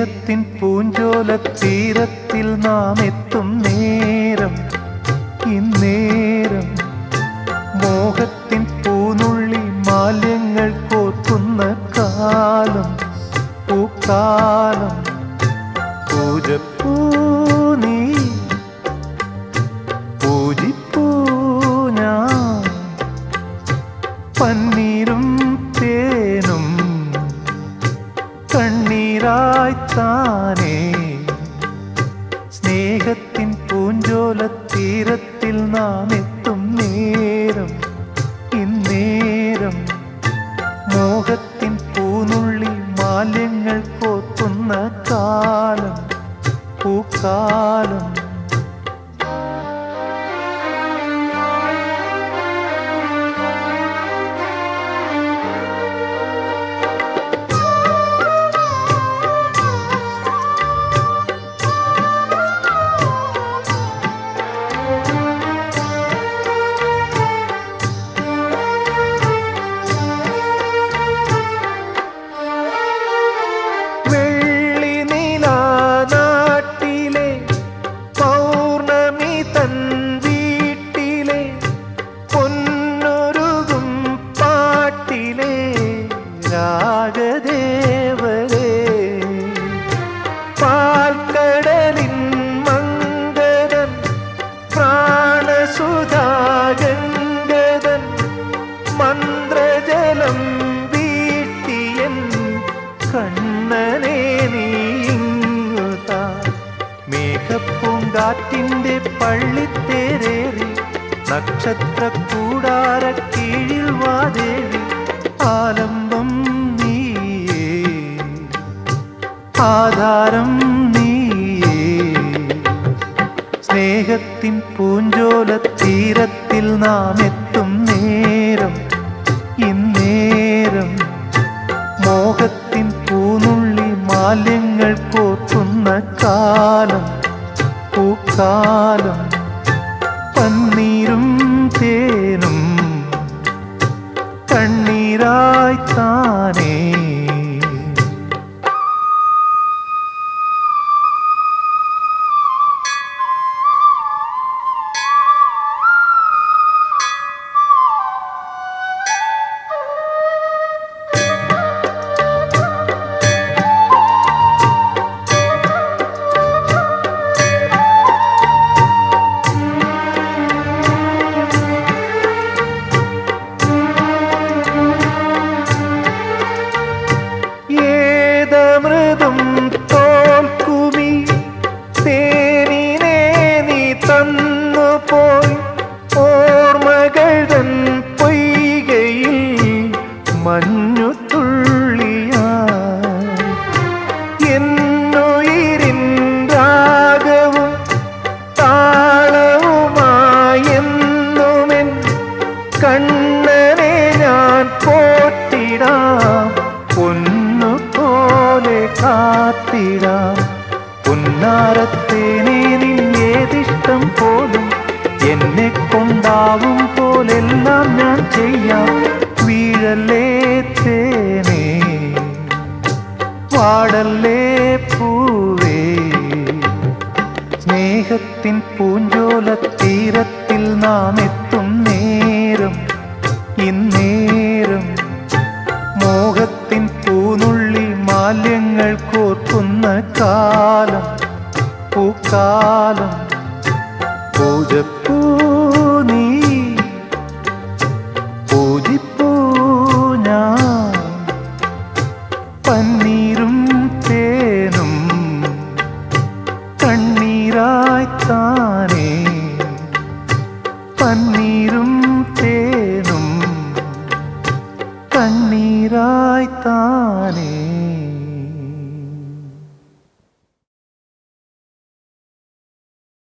സ്നേഹത്തിൻ പൂഞ്ചോല തീരത്തിൽ നാം എത്തും നേരം ഇന്നേരം. മോഹത്തിൻ പൂനുള്ളി മാലിന്യങ്ങൾ കോർക്കുന്ന കാലം പൂക്കാലം. പൂജപ്പൂ നീ പൂജിപ്പൂ താനേ സ്നേഹത്തിൻ പൂഞ്ചോല തീരത്തിൽ നാം എത്തും നേരം ഇന്നേരം. മോഹത്തിൻ പ്രാണസുധാഗംഗതൻ മന്ത്രജലം വീട്ടിയൻ കണ്ണനെ നീങ്ങുതാ. മേഘപ്പൂങ്കാറ്റിന്റെ പള്ളിത്തേരേറി നക്ഷത്ര കൂടാര കീഴിൽ വാദേവി ആലംബം നീ ആധാരം സ്നേഹത്തിൻ പൂഞ്ചോല തീരത്തിൽ നാം എത്തും നേരം ഇന്നേരം. മോഹത്തിൻ പൂനുള്ളി മാലിന്യങ്ങൾ പോത്തുന്ന കാലം പൂക്കാലം. കാത്തിടാം. പുന്നാരത്തേനെ നിന്നേതിഷ്ടം പോലും എന്നെ കൊണ്ടാവും പോലെല്ലാം ഞാൻ ചെയ്യാം. വീഴല്ലേ തേനേ? പാടല്ലേ പൂവേ? സ്നേഹത്തിൻ പൂഞ്ചോല തീരത്തിൽ നാം എത്തും നേരം ഇന്നേരം. മോഹത്തിൻ പൂനുള്ളി മാല്യങ്ങൾ കാലം പൂജപ്പൂ നീ പൂജിപ്പൂ ഞാൻ. പന്നീരും തേനും കണ്ണീരായി താനേ. പന്നീരും തേനും കണ്ണീരായി താനേ.